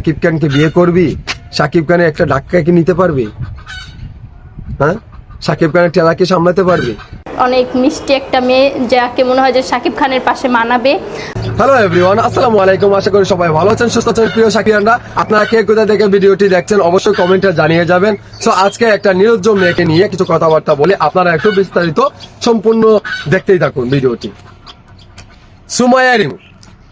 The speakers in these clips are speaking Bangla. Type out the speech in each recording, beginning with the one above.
সাকিব খানকে বিয়ে করবি সাকিব খানের একটা ডাক্কাকে নিতে পারবি? হ্যাঁ? সাকিব খানের টেলাকে সামলাতে পারবি? অনেক মিষ্টি একটা মেয়ে যাকে মনে হয় যে শাকিব খানের পাশে মানাবে। হ্যালো এভরিওয়ান আসসালামু আলাইকুম। আশা করি সবাই ভালো আছেন সুস্থ আছেন প্রিয় সাকিরানরা আপনারা কে কোথা থেকে ভিডিওটি দেখছেন অবশ্যই কমেন্টে জানিয়ে যাবেন। সো আজকে একটা নিরুজ্জ মেয়েকে নিয়ে কিছু কথাবার্তা বলে। আপনারা একটু বিস্তারিত সম্পূর্ণ দেখতেই থাকুন ভিডিওটি। সুমাইয়া রিমু।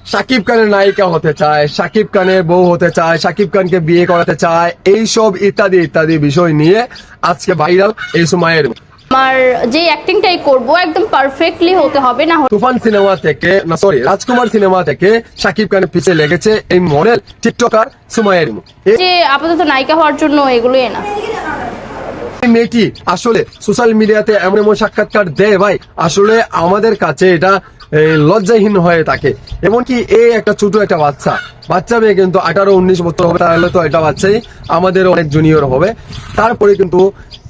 সাকিব খানের নায়িকা হতে চায় সাকিব খানের বউ হতে চায় সাকিব খানকে বিয়ে করাতে চায় এই সব ইত্যাদি ইত্যাদি বিষয় নিয়ে আজকে ভাইরাল এই সুমাইয়া রিমু আমার যে অ্যাক্টিংটাই করব একদম পারফেক্টলি হতে হবে না তুফান সিনেমা থেকে না সরি রাজকুমার সিনেমা থেকে সাকিব খানের পিছে লেগেছে এই মডেল টিকটকার সুমাইয়া রিমু যে আপাতত নায়িকা হওয়ার জন্য এগুলোই না। মেয়েটি আসলে সোশ্যাল মিডিয়াতে এমন এমন সাক্ষাৎকার দেয় ভাই আসলে আমাদের কাছে এটা লজ্জাহীন হয়ে থাকে এমনকি এ একটা ছোট একটা বাচ্চা। বাচ্চা মেয়ে কিন্তু আঠারো উনিশ বছর হবে তাহলে তো এটা বাচ্চাই আমাদের অনেক জুনিয়র হবে। তারপরে কিন্তু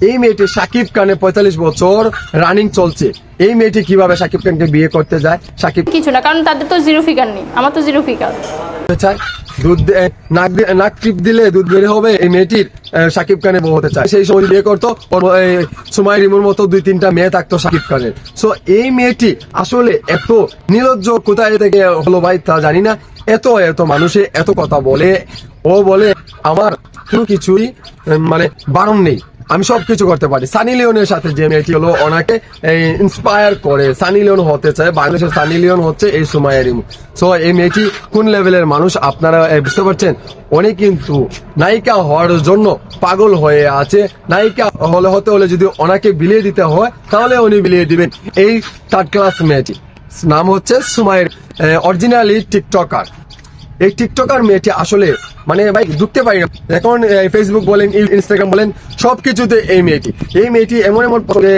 এই মেয়েটি সাকিব খানে পঁয়তাল্লিশ বছর রানিং চলছে। এই মেয়েটি কীভাবে সাকিব খানকে বিয়ে করতে যায়? সাকিব কিছু না কারণ তাদের তো জিরো ফিগার নেই। আমার তো জিরো ফিগার চায়। দুধ নাক নাক টিপ দিলে দুধ বের হবে, এই মেয়েটির সাকিব খানের বউ হতে চায়। সেই সময় বিয়ে করতো, ওর সুমাই রিমুর মতো দুই তিনটা মেয়ে থাকতো সাকিব খানের। সো এই মেয়েটি আসলে এত নির্লজ্জ কোথায় থেকে হলো ভাই তা জানি না। এত এত মানুষে এত কথা বলে, ও বলে, আমার কোনো কিছুই মানে বারণ নেই। আমি সব কিছু করতে পারি। সানি লিওনের সাথে যে মেয়েটি হলো, ওনাকে ইন্সপায়ার করে। সানি লিওন হতে চায়। বাংলাদেশের সানি লিওন হচ্ছে এই সময়ের সো এই মেয়েটি কোন লেভেলের মানুষ? আপনারা বুঝতে পারছেন? উনি কিন্তু নায়িকা হওয়ার জন্য পাগল হয়ে আছে। নায়িকা হলে হতে হলে যদি ওনাকে বিলিয়ে দিতে হয়, তাহলে উনি বিলিয়ে দিবেন। এই থার্ড ক্লাস মেয়েটি। নাম হচ্ছে সুমাইয়ের অরিজিনালি টিকটকার এই টিকটকার মেয়েটি আসলে মানে ভাই, ঢুকতে পারি না। এখন ফেসবুক বলেন ইনস্টাগ্রাম বলেন, সবকিছুতে এই মেয়েটি। এই মেয়েটি এমন এমন পথে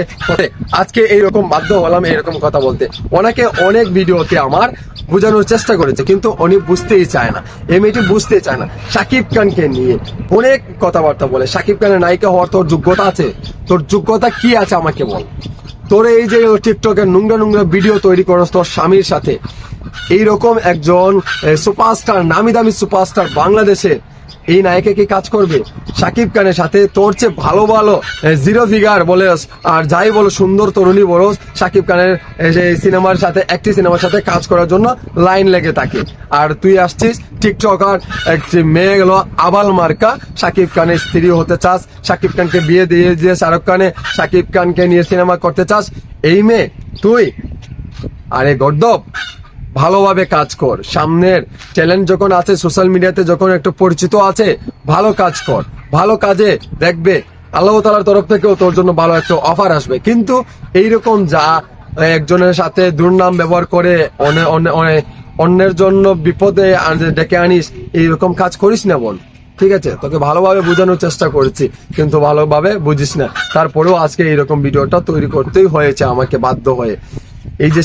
আজকে এইরকম বাধ্য হলাম এরকম কথা বলতে। ওনাকে অনেক ভিডিওতে আমার বোঝানোর চেষ্টা করেছে, কিন্তু উনি বুঝতেই চায় না। এই মেয়েটি বুঝতে চায় না। সাকিব খানকে নিয়ে অনেক কথাবার্তা বলে। সাকিব খানের নায়িকা হওয়ার তোর যোগ্যতা আছে? তোর যোগ্যতা কি আছে আমাকে বল? তোর এই যে টিকটকের নোংরা নোংরা ভিডিও তৈরি করস তোর স্বামীর সাথে এইরকম একজন সুপারস্টার নামি দামি সুপারস্টার বাংলাদেশে এই নায়িকা কি কাজ করবে? সাকিব খানের সাথে তোর চেয়ে ভালো ভালো জিরো ফিগার বলে, আর যাই বলো, সুন্দর তরুণী বলো সাকিব খানের সিনেমার সাথে, একটি সিনেমার সাথে কাজ করার জন্য লাইন লেগে থাকে। আর তুই আসছিস টিকটকার একটি মেয়ে গেল আবাল মার্কা, সাকিব খানের স্ত্রী হতে চাস, সাকিব খানকে বিয়ে দিয়ে দিয়ে শাহরুখ খানে সাকিব খানকে নিয়ে সিনেমা করতে চাস, এই মেয়ে, তুই? আরে গর্দব ভালোভাবে কাজ কর। সামনের চ্যালেঞ্জ যখন আছে সোশ্যাল মিডিয়াতে যখন একটু পরিচিত আছে, ভালো কাজ কর। ভালো কাজে দেখবে, আল্লাহ তালার তরফ থেকেও তোর জন্য ভালো একটা অফার আসবে। কিন্তু এইরকম যা একজনের সাথে দুর্নাম ব্যবহার করে, অনে- অনে- অনে- অন্যের জন্য বিপদে ডেকে আনিস, এইরকম কাজ করিস না বোন। ঠিক আছে? তোকে ভালোভাবে বোঝানোর চেষ্টা করেছি, কিন্তু ভালোভাবে বুঝিস না। তারপরেও আজকে এইরকম ভিডিওটা তৈরি করতেই হয়েছে আমাকে বাধ্য হয়ে। এই যে